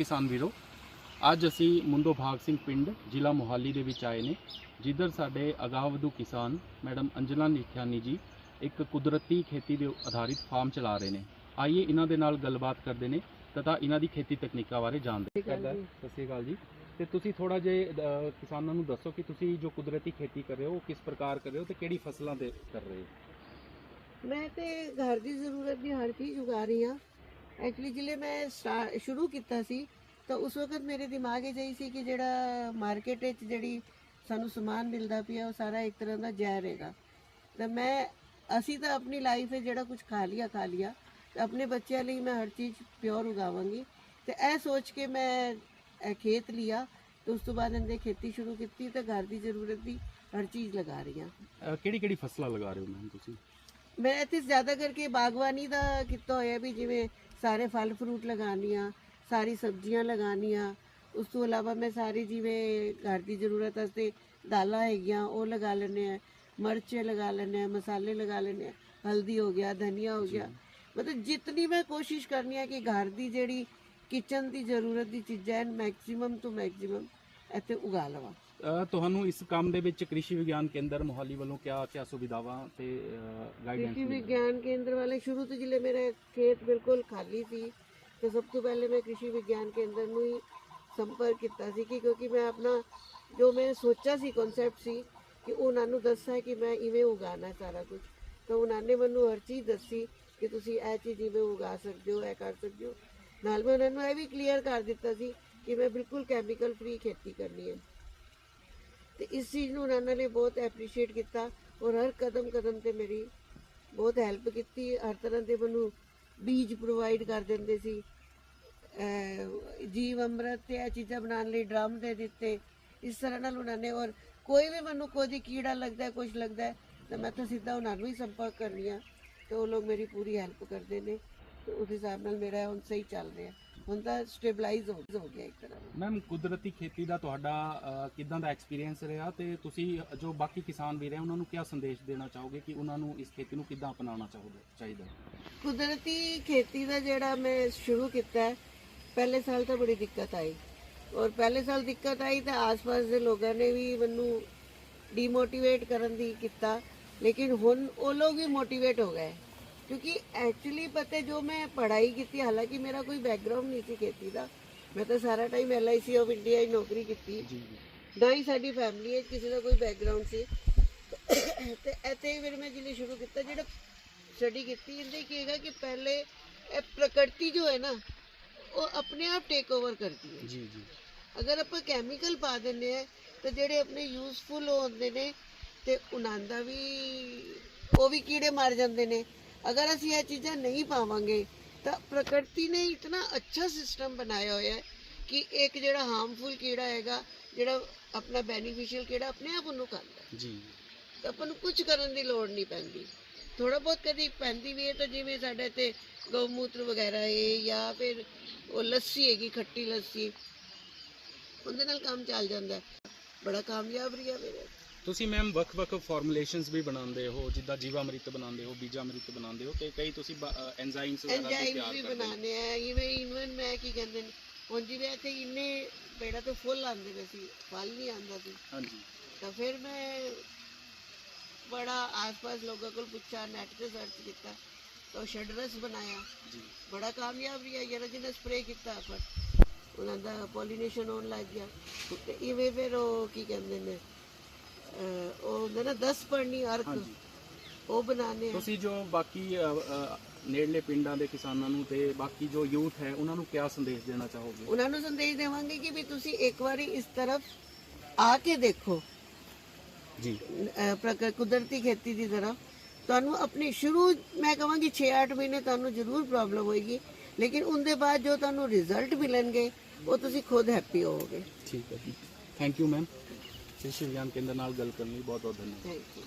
ਕਿਸਾਨ ਵੀਰੋ ਅੱਜ ਅਸੀਂ ਮੁੰਦੋ ਭਾਗ ਸਿੰਘ ਪਿੰਡ ਜ਼ਿਲ੍ਹਾ ਮੋਹਾਲੀ ਦੇ ਵਿੱਚ ਆਏ ਨੇ ਜਿੱਧਰ ਸਾਡੇ ਅਗਾਵਧੂ ਕਿਸਾਨ ਮੈਡਮ ਅੰਜਨਾ ਨਿਖਿਆਨੀ ਜੀ ਇੱਕ ਕੁਦਰਤੀ ਖੇਤੀ ਦੇ ਆਧਾਰਿਤ ਫਾਰਮ ਚਲਾ ਰਹੇ ਨੇ। ਆਈਏ ਇਹਨਾਂ ਦੇ ਨਾਲ ਗੱਲਬਾਤ ਕਰਦੇ ਨੇ ਤਥਾ ਇਹਨਾਂ ਦੀ ਖੇਤੀ ਤਕਨੀਕਾਂ ਬਾਰੇ ਜਾਣਦੇ ਹੈ। ਸਤਿ ਸ਼੍ਰੀ ਅਕਾਲ ਜੀ। ਤੇ ਤੁਸੀਂ ਥੋੜਾ ਅ, ਕਿਸਾਨਾਂ ਨੂੰ ਦੱਸੋ ਕਿ ਤੁਸੀਂ ਜੋ ਕੁਦਰਤੀ ਖੇਤੀ ਕਰ ਰਹੇ ਹੋ ਉਹ ਕਿਸ ਪ੍ਰਕਾਰ ਕਰ ਰਹੇ ਹੋ ਤੇ ਕਿਹੜੀ ਫਸਲਾਂ ਤੇ ਕਰ ਰਹੇ ਹੋ? ਮੈਂ ਤੇ ਘਰ ਦੀ ਜ਼ਰੂਰਤ ਦੀ ਹਰ ਚੀਜ਼ ਉਗਾ ਰਹੀ ਹਾਂ। ਐਕਚੁਅਲੀ ਜਿਲੇ ਮੈਂ ਸ਼ੁਰੂ ਕੀਤਾ ਸੀ ਤਾਂ ਉਸ ਵਕਤ ਮੇਰੇ ਦਿਮਾਗ 'ਚ ਇਹੀ ਸੀ ਕਿ ਜਿਹੜਾ ਮਾਰਕੀਟ ਵਿੱਚ ਜਿਹੜੀ ਸਾਨੂੰ ਸਮਾਨ ਮਿਲਦਾ ਪਿਆ ਉਹ ਸਾਰਾ ਇੱਕ ਤਰ੍ਹਾਂ ਦਾ ਜ਼ਹਿਰ ਹੈਗਾ। ਤਾਂ ਮੈਂ ਅਸੀਂ ਤਾਂ ਆਪਣੀ ਲਾਈਫ 'ਚ ਜਿਹੜਾ ਕੁਝ ਖਾ ਲਿਆ ਖਾ ਲਿਆ। ਤੇ ਆਪਣੇ ਬੱਚਿਆਂ ਲਈ ਮੈਂ ਹਰ ਚੀਜ਼ ਪਿਓਰ ਉਗਾਵਾਂਗੀ। ਤੇ ਇਹ ਸੋਚ ਕੇ ਮੈਂ ਇਹ ਖੇਤ ਲਿਆ। ਤੇ ਉਸ ਤੋਂ ਬਾਅਦ ਇਹਦੇ ਖੇਤੀ ਸ਼ੁਰੂ ਕੀਤੀ ਤੇ ਘਰ ਦੀ ਜ਼ਰੂਰਤ ਦੀ ਹਰ ਚੀਜ਼ ਲਗਾ ਰਹੀ ਹਾਂ। ਕਿਹੜੀ ਕਿਹੜੀ ਫਸਲਾਂ ਲਗਾ ਰਹੇ ਹੋ ਮੈਮ ਤੁਸੀਂ? ਮੈਂ ਇੱਥੇ ਜ਼ਿਆਦਾ ਕਰਕੇ ਬਾਗਬਾਨੀ ਦਾ ਕੀਤਾ ਹੋਇਆ ਵੀ ਜਿਵੇਂ ਸਾਰੇ ਫਲ ਫਰੂਟ ਲਗਾਉਣੀਆਂ ਸਾਰੀ ਸਬਜ਼ੀਆਂ ਲਗਾਉਣੀਆਂ ਉਸ ਤੋਂ ਇਲਾਵਾ ਮੈਂ ਸਾਰੀ ਜਿਵੇਂ ਘਰ ਦੀ ਜ਼ਰੂਰਤ ਵਾਸਤੇ ਦਾਲਾਂ ਹੈਗੀਆਂ, ਉਹ ਲਗਾ ਲੈਂਦੇ ਆ ਮਿਰਚ ਲਗਾ ਲੈਂਦੇ ਆ ਮਸਾਲੇ ਲਗਾ ਲੈਂਦੇ ਆ ਹਲਦੀ ਹੋ ਗਿਆ, ਧਨੀਆ ਹੋ ਗਿਆ। ਮਤਲਬ ਜਿਤਨੀ ਮੈਂ ਕੋਸ਼ਿਸ਼ ਕਰਨੀ ਹੈ ਕਿ ਘਰ ਦੀ ਜਿਹੜੀ ਕਿਚਨ ਦੀ ਜ਼ਰੂਰਤ ਦੀ ਚੀਜ਼ਾਂ ਹਨ ਮੈਕਸਿਮਮ ਤੋਂ ਮੈਕਸਿਮਮ ਇੱਥੇ ਉਗਾ ਲਵਾਂ। ਅ, ਤੁਹਾਨੂੰ ਇਸ ਕੰਮ ਦੇ ਵਿੱਚ ਕ੍ਰਿਸ਼ੀ ਵਿਗਿਆਨ ਕੇਂਦਰ ਮੋਹਾਲੀ ਵੱਲੋਂ ਕਿਆ ਕਿਆ ਸੁਵਿਧਾਵਾਂ ਤੇ ਗਾਈਡੈਂਸ ਕ੍ਰਿਸ਼ੀ ਵਿਗਿਆਨ ਕੇਂਦਰ ਵਾਲੇ ਸ਼ੁਰੂ ਤੋਂ ਜਿਲੇ ਮੇਰਾ ਖੇਤ ਬਿਲਕੁਲ ਖਾਲੀ ਸੀ ਤੇ ਸਭ ਤੋਂ ਪਹਿਲੇ ਮੈਂ ਕ੍ਰਿਸ਼ੀ ਵਿਗਿਆਨ ਕੇਂਦਰ ਨੂੰ ਹੀ ਸੰਪਰਕ ਕੀਤਾ ਸੀ ਕਿ ਕਿਉਂਕਿ ਮੈਂ ਆਪਣਾ ਜੋ ਮੈਂ ਸੋਚਿਆ ਸੀ ਕਨਸੈਪਟ ਸੀ ਕਿ ਉਹਨਾਂ ਨੂੰ ਦੱਸਾਂ ਕਿ ਮੈਂ ਇਵੇਂ ਉਗਾਣਾ ਸਾਰਾ ਕੁਝ ਤਾਂ ਉਹਨਾਂ ਨੇ ਮੈਨੂੰ ਹਰ ਚੀਜ਼ ਦੱਸੀ ਕਿ ਤੁਸੀਂ ਇਹ ਚੀਜ਼ ਇਵੇਂ ਉਗਾ ਸਕਦੇ ਹੋ ਇਹ ਕਰ ਸਕਦੇ ਹੋ। ਨਾਲ ਮੈਂ ਉਹਨਾਂ ਨੂੰ ਇਹ ਵੀ ਕਲੀਅਰ ਕਰ ਦਿੱਤਾ ਸੀ ਕਿ ਮੈਂ ਬਿਲਕੁਲ ਕੈਮੀਕਲ ਫ੍ਰੀ ਖੇਤੀ ਕਰਨੀ ਹੈ। ਤੇ ਇਸ ਚੀਜ਼ ਨੂੰ ਉਹਨਾਂ ਨੇ ਬਹੁਤ ਐਪਰੀਸ਼ੀਏਟ ਕੀਤਾ ਔਰ ਹਰ ਕਦਮ ਕਦਮ ਤੇ ਮੇਰੀ ਬਹੁਤ ਹੈਲਪ ਕੀਤੀ। ਹਰ ਤਰ੍ਹਾਂ ਦੇ ਮੈਨੂੰ ਬੀਜ ਪ੍ਰੋਵਾਈਡ ਕਰ ਦਿੰਦੇ ਸੀ। ਜੀਵ ਅੰਮ੍ਰਿਤ ਤੇ ਇਹ ਚੀਜ਼ਾਂ ਬਣਾਉਣ ਲਈ ਡਰਮ ਦੇ ਦਿੱਤੇ। ਇਸ ਤਰ੍ਹਾਂ ਨਾਲ ਉਹਨਾਂ ਨੇ ਔਰ ਕੋਈ ਵੀ ਮੈਨੂੰ ਕੋਈ ਕੀੜਾ ਲੱਗਦਾ ਹੈ ਕੁਝ ਲੱਗਦਾ, ਤਾਂ ਮੈਂ ਤਾਂ ਸਿੱਧਾ ਉਹਨਾਂ ਨੂੰ ਹੀ ਸੰਪਰਕ ਕਰਨੀ ਆ। ਤੇ ਉਹ ਲੋਕ ਮੇਰੀ ਪੂਰੀ ਹੈਲਪ ਕਰਦੇ ਨੇ। ਉਸ ਹਿਸਾਬ ਨਾਲ ਮੇਰਾ ਹੁਣ ਸਹੀ ਚੱਲ ਰਿਹਾ। ਹੁਣ ਤਾਂ ਸਟੇਬਲਾਈਜ਼ ਹੋ ਗਿਆ ਇੱਕ ਤਰ੍ਹਾਂ। ਮੈਮ ਕੁਦਰਤੀ ਖੇਤੀ ਦਾ ਤੁਹਾਡਾ ਕਿੱਦਾਂ ਦਾ ਐਕਸਪੀਰੀਅੰਸ ਰਿਹਾ ਤੇ ਤੁਸੀਂ ਜੋ ਬਾਕੀ ਕਿਸਾਨ ਵੀਰ ਹੈ ਉਹਨਾਂ ਨੂੰ ਕਿਆ ਸੰਦੇਸ਼ ਦੇਣਾ ਚਾਹੋਗੇ ਕਿ ਉਹਨਾਂ ਨੂੰ ਇਸ ਖੇਤੀ ਨੂੰ ਕਿੱਦਾਂ ਅਪਣਾਉਣਾ ਚਾਹੋਗੇ ਚਾਹੀਦਾ ਕੁਦਰਤੀ ਖੇਤੀ ਦਾ ਜਿਹੜਾ ਮੈਂ ਸ਼ੁਰੂ ਕੀਤਾ ਹੈ ਪਹਿਲੇ ਸਾਲ ਤਾਂ ਬੜੀ ਦਿੱਕਤ ਆਈ। ਔਰ ਪਹਿਲੇ ਸਾਲ ਦਿੱਕਤ ਆਈ ਤਾਂ ਆਸ-ਪਾਸ ਦੇ ਲੋਕਾਂ ਨੇ ਵੀ ਮੈਨੂੰ ਡੀਮੋਟੀਵੇਟ ਕਰਨ ਦੀ ਕੀਤਾ। ਲੇਕਿਨ ਹੁਣ ਉਹ ਲੋਕ ਵੀ ਮੋਟੀਵੇਟ ਹੋ ਗਏ। ਕਿਉਂਕਿ ਐਕਚੁਅਲੀ ਪਤਾ ਜੋ ਮੈਂ ਪੜ੍ਹਾਈ ਕੀਤੀ ਹਾਲਾਂਕਿ ਮੇਰਾ ਕੋਈ ਬੈਕਗ੍ਰਾਉਂਡ ਨਹੀਂ ਸੀ ਖੇਤੀ ਦਾ। ਮੈਂ ਤਾਂ ਸਾਰਾ ਟਾਈਮ ਐਲਆਈਸੀ ਆਫ ਇੰਡੀਆ ਹੀ ਨੌਕਰੀ ਕੀਤੀ। ਜੀ ਨਾ ਹੀ ਸਾਡੀ ਫੈਮਿਲੀ ਵਿੱਚ ਕਿਸੇ ਦਾ ਕੋਈ ਬੈਕਗ੍ਰਾਉਂਡ ਸੀ। ਤੇ ਇੱਥੇ ਹੀ ਫਿਰ ਮੈਂ ਜਿਲੇ ਸ਼ੁਰੂ ਕੀਤਾ ਜਿਹੜਾ ਸਟੱਡੀ ਕੀਤੀ ਇਹਦੇ ਕੀ ਹੈਗਾ ਕਿ ਪਹਿਲੇ ਇਹ ਪ੍ਰਕਿਰਤੀ ਜੋ ਹੈ ਨਾ ਉਹ ਆਪਣੇ ਆਪ ਟੇਕ ਓਵਰ ਕਰਦੀ ਹੈ। ਜੀ ਜੀ। ਅਗਰ ਆਪਾਂ ਕੈਮੀਕਲ ਪਾ ਦਿੰਦੇ ਆ ਤਾਂ ਜਿਹੜੇ ਆਪਣੇ ਯੂਸਫੁਲ ਹੁੰਦੇ ਨੇ ਤੇ ਉਹਨਾਂ ਦਾ ਵੀ ਉਹ ਵੀ ਕੀੜੇ ਮਾਰ ਜਾਂਦੇ ਨੇ। ਅਗਰ ਅਸੀਂ ਇਹ ਚੀਜ਼ਾਂ ਨਹੀਂ ਪਾਵਾਂਗੇ ਤਾਂ ਪ੍ਰਕਿਰਤੀ ਨੇ ਇਤਨਾ ਅੱਛਾ ਸਿਸਟਮ ਬਣਾਇਆ ਹੋਇਆ ਹੈ ਕਿ ਇੱਕ ਜਿਹੜਾ ਹਾਰਮਫੁਲ ਕੀੜਾ ਹੈਗਾ ਜਿਹੜਾ ਆਪਣਾ ਬੈਨੀਫੀਸ਼ੀਅਲ ਕੀੜਾ ਆਪਣੇ ਆਪ ਉਹਨੂੰ ਖਾਂਦਾ। ਜੀ ਤਾਂ ਆਪਾਂ ਨੂੰ ਕੁਝ ਕਰਨ ਦੀ ਲੋੜ ਨਹੀਂ ਪੈਂਦੀ ਥੋੜਾ ਬਹੁਤ ਕਦੀ ਪੈਂਦੀ ਵੀ ਹੈ ਤਾਂ ਜਿਵੇਂ ਸਾਡੇ ਤੇ ਗਊਮੂਤਰ ਵਗੈਰਾ ਹੈ ਜਾਂ ਫਿਰ ਉਹ ਲੱਸੀ ਹੈਗੀ ਖੱਟੀ ਲੱਸੀ ਉਹਦੇ ਨਾਲ ਕੰਮ ਚੱਲ ਜਾਂਦਾ। ਬੜਾ ਕਾਮਯਾਬ ਰਿਹਾ ਮੇਰੇ ਤੁਸੀਂ ਮੈਮ ਵੱਖ-ਵੱਖ ਫਾਰਮੂਲੇਸ਼ਨਸ ਵੀ ਬਣਾਉਂਦੇ ਹੋ ਜਿੱਦਾਂ ਜੀਵਾਮ੍ਰਿਤ ਬਣਾਉਂਦੇ ਹੋ ਬੀਜਾਮ੍ਰਿਤ ਬਣਾਉਂਦੇ ਹੋ ਤੇ ਕਈ ਤੁਸੀਂ ਐਂਜ਼ਾਈਮਸ ਵਗੈਰਾ ਵੀ ਐਂਜਾਈਮ ਤਿਆਰ ਵੀ ਕਰਦੇ ਹੋ। ਬਣਾਉਂਦੇ ਆ ਇਵੇਂ ਇਵਨ ਮੈਂ ਕੀ ਕਹਿੰਦੇ ਨੇ ਹੁਣ ਜਿਵੇਂ ਇੱਥੇ ਇੰਨੇ ਪੇੜਾ ਤੋਂ ਫੁੱਲ ਆਉਂਦੇ ਨੇ ਸੀ ਫਲ ਨਹੀਂ ਆਉਂਦਾ ਸੀ। ਹਾਂਜੀ। ਤਾਂ ਫਿਰ ਮੈਂ ਬੜਾ ਆਸ-ਪਾਸ ਲੋਕਾਂ ਕੋਲ ਪੁੱਛਿਆ ਨੈਟ ਤੇ ਸਰਚ ਕੀਤਾ ਤਾਂ ਸ਼ਡਰਸ ਬਣਾਇਆ। ਜੀ। ਬੜਾ ਕਾਮਯਾਬ ਰਿਹਾ ਯਾਰ ਜਿਹਨੇ ਸਪਰੇ ਕੀਤਾ ਪਰ ਉਹਨਾਂ ਦਾ ਪੋਲੀਨੇਸ਼ਨ ਹੋਣ ਲੱਗ ਗਿਆ। ਤੇ ਇਵੇਂ ਫਿਰ ਉਹ ਕੀ ਕਹਿੰਦੇ ਨੇ ਉਹ ਹੁੰਦਾ ਨਾ 10 ਪੜਨੀ ਅਰਕ। ਹਾਂਜੀ। ਉਹ ਬਣਾਣੇ ਆ। ਤੁਸੀਂ ਜੋ ਬਾਕੀ ਅ, ਅ, ਨੇੜਲੇ ਪਿੰਡਾਂ ਦੇ ਕਿਸਾਨਾਂ ਨੂੰ ਤੇ ਬਾਕੀ ਜੋ ਯੂਥ ਹੈ ਉਹਨਾਂ ਨੂੰ ਕਿਆ ਸੰਦੇਸ਼ ਦੇਣਾ ਚਾਹੋਗੇ? ਉਹਨਾਂ ਨੂੰ ਸੰਦੇਸ਼ ਦੇਵਾਂਗੇ ਕਿ ਵੀ ਤੁਸੀਂ ਇੱਕ ਵਾਰੀ ਇਸ ਤਰਫ ਆ ਕੇ ਦੇਖੋ। ਜੀ। ਅਹ ਪ੍ਰਕ- ਕੁਦਰਤੀ ਖੇਤੀ ਦੀ ਤਰਫ ਤੁਹਾਨੂੰ ਆਪਣੀ ਸ਼ੁਰੂ ਮੈਂ ਕਹਾਂਗੀ 6-8 ਮਹੀਨੇ ਤੁਹਾਨੂੰ ਜ਼ਰੂਰ ਪ੍ਰੋਬਲਮ ਹੋਏਗੀ। ਲੇਕਿਨ ਉਹਦੇ ਬਾਅਦ ਜੋ ਤੁਹਾਨੂੰ ਰਿਜ਼ਲਟ ਮਿਲਣਗੇ ਉਹ ਤੁਸੀਂ ਖੁਦ ਹੈਪੀ ਹੋਵੋਗੇ। ਠੀਕ ਹੈ ਜੀ। ਥੈਂਕ ਯੂ ਮੈਮ ਕ੍ਰਿਸ਼ੀ ਵਿਗਿਆਨ ਕੇਂਦਰ ਨਾਲ ਗੱਲ ਕਰਨ ਲਈ ਬਹੁਤ ਬਹੁਤ ਧੰਨਵਾਦ